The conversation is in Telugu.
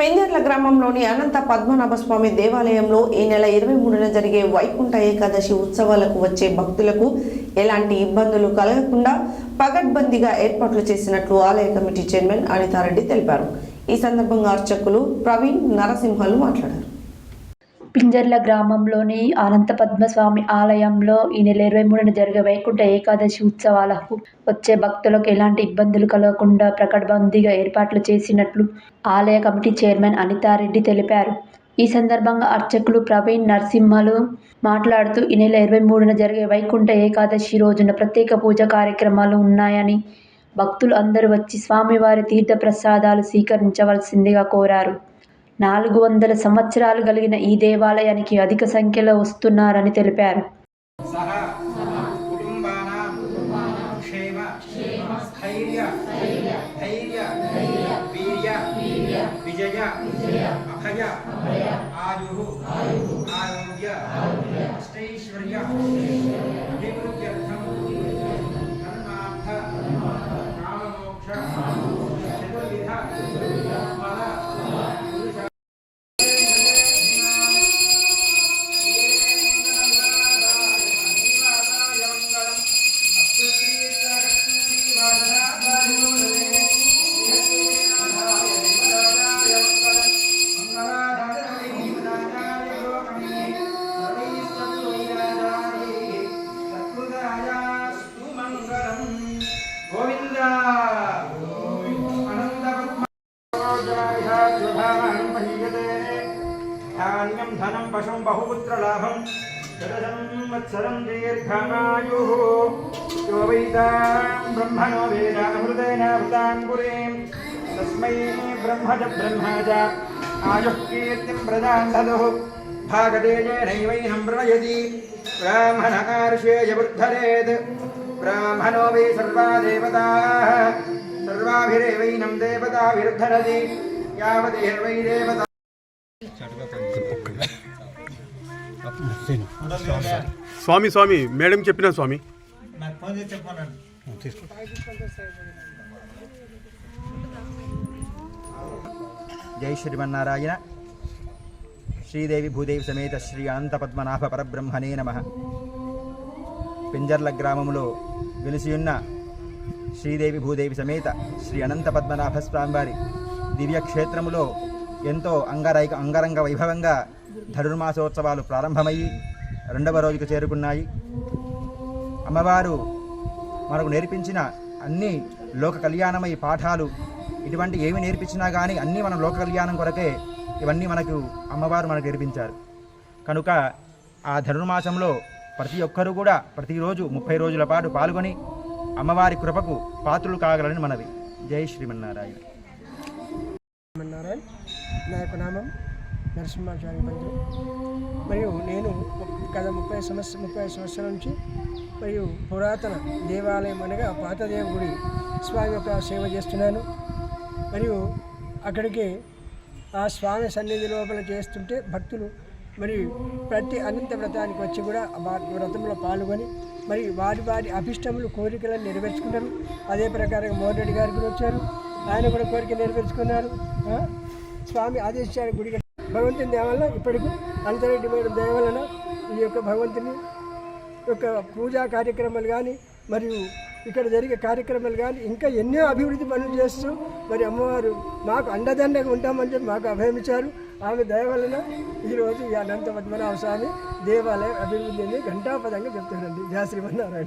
పెంజర్ల గ్రామంలోని అనంత పద్మనాభ స్వామి దేవాలయంలో ఈ నెల ఇరవై మూడున జరిగే వైకుంఠ ఏకాదశి ఉత్సవాలకు వచ్చే భక్తులకు ఎలాంటి ఇబ్బందులు కలగకుండా పగడ్బందీగా ఏర్పాట్లు చేసినట్లు ఆలయ కమిటీ చైర్మన్ అనితారెడ్డి తెలిపారు. ఈ సందర్భంగా అర్చకులు ప్రవీణ్ నరసింహలు మాట్లాడారు. పింజర్ల గ్రామంలోని అనంత పద్మస్వామి ఆలయంలో ఈ నెల ఇరవై మూడున జరిగే వైకుంఠ ఏకాదశి ఉత్సవాలకు వచ్చే భక్తులకు ఎలాంటి ఇబ్బందులు కలగకుండా ప్రకటబందీగా ఏర్పాట్లు చేసినట్లు ఆలయ కమిటీ చైర్మన్ అనితారెడ్డి తెలిపారు. ఈ సందర్భంగా అర్చకులు ప్రవీణ్ నరసింహలు మాట్లాడుతూ ఈ నెల ఇరవై మూడున జరిగే వైకుంఠ ఏకాదశి రోజున ప్రత్యేక పూజ కార్యక్రమాలు ఉన్నాయని భక్తులు అందరూ వచ్చి స్వామివారి తీర్థ ప్రసాదాలు స్వీకరించవలసిందిగా కోరారు. నాలుగు వందల సంవత్సరాలు కలిగిన ఈ దేవాలయానికి అధిక సంఖ్యలో వస్తున్నారని తెలిపారు. సహ पशु बहुपुत्रलाभं शतशं वत्सरं दीर्घमायुः यो वैतां ब्रह्मणो वेदामृतेन वृताङ्कुरीं तस्मै ब्रह्मज च ब्रह्म च आयुः कीर्तिं प्रदान्ददुः भागतेजेनैवैनं प्रणयति। ब्राह्मणकार्षेयवृद्धरेत् ब्राह्मणो वै सर्वा देवताः सर्वाभिरेवैनं देवताभिर्धरति यावदेर्वै देवता స్వామి స్వామి మేడం చెప్పిన స్వామి? జై శ్రీమన్నారాయణ. శ్రీదేవి భూదేవి సమేత శ్రీ అనంత పద్మనాభ పరబ్రహ్మణే నమ. పింజర్ల గ్రామంలో వెలిసియున్న శ్రీదేవి భూదేవి సమేత శ్రీ అనంత పద్మనాభ స్వామివారి దివ్యక్షేత్రములో ఎంతో అంగరైక అంగరంగ వైభవంగా ధనుర్మాసోత్సవాలు ప్రారంభమయ్యి రెండవ రోజుకు చేరుకున్నాయి. అమ్మవారు మనకు నేర్పించిన అన్ని లోక కళ్యాణమై పాఠాలు ఇటువంటి ఏమి నేర్పించినా కానీ అన్నీ మనం లోక కళ్యాణం కొరకే ఇవన్నీ మనకు అమ్మవారు మనకు నేర్పించారు. కనుక ఆ ధనుర్మాసంలో ప్రతి ఒక్కరూ కూడా ప్రతిరోజు ముప్పై రోజుల పాటు పాల్గొని అమ్మవారి కృపకు పాత్రులు కాగలని మనవి. జై శ్రీమన్నారాయణ. శ్రీమన్నారాయణ. నా యొక్క నామం నరసింహాచార్య పంతులు. మరియు నేను గత ముప్పై సంవత్సర ముప్పై సంవత్సరాల నుంచి మరియు పురాతన దేవాలయం అనగా పాతదేవ గుడి స్వామి యొక్క సేవ చేస్తున్నాను. మరియు అక్కడికి ఆ స్వామి సన్నిధి లోపల చేస్తుంటే భక్తులు మరి ప్రతి అనంత వ్రతానికి వచ్చి కూడా వ్రతంలో పాల్గొని మరి వారి వారి అభిష్టములు కోరికలను నెరవేర్చుకున్నారు అదే ప్రకారంగా మోహన్ రెడ్డి గారు కూడా వచ్చారు. ఆయన కూడా కోరిక నెరవేర్చుకున్నారు. స్వామి ఆదేశించారు గుడి భగవంతుని దేవాలన ఇప్పటికి అంతరెడ్డి మేడం దయ వలన ఈ యొక్క భగవంతుని యొక్క పూజా కార్యక్రమాలు కానీ మరియు ఇక్కడ జరిగే కార్యక్రమాలు కానీ ఇంకా ఎన్నో అభివృద్ధి పనులు చేస్తూ మరి అమ్మవారు మాకు అండదండగా ఉంటామని చెప్పి మాకు అభయమిచ్చారు ఆమె దయ వలన ఈరోజు ఈ అనంత పద్మనాభ స్వామి దేవాలయం అభివృద్ధి అని ఘంటాపదంగా చెప్తానండి జయ శ్రీమన్నారాయణ.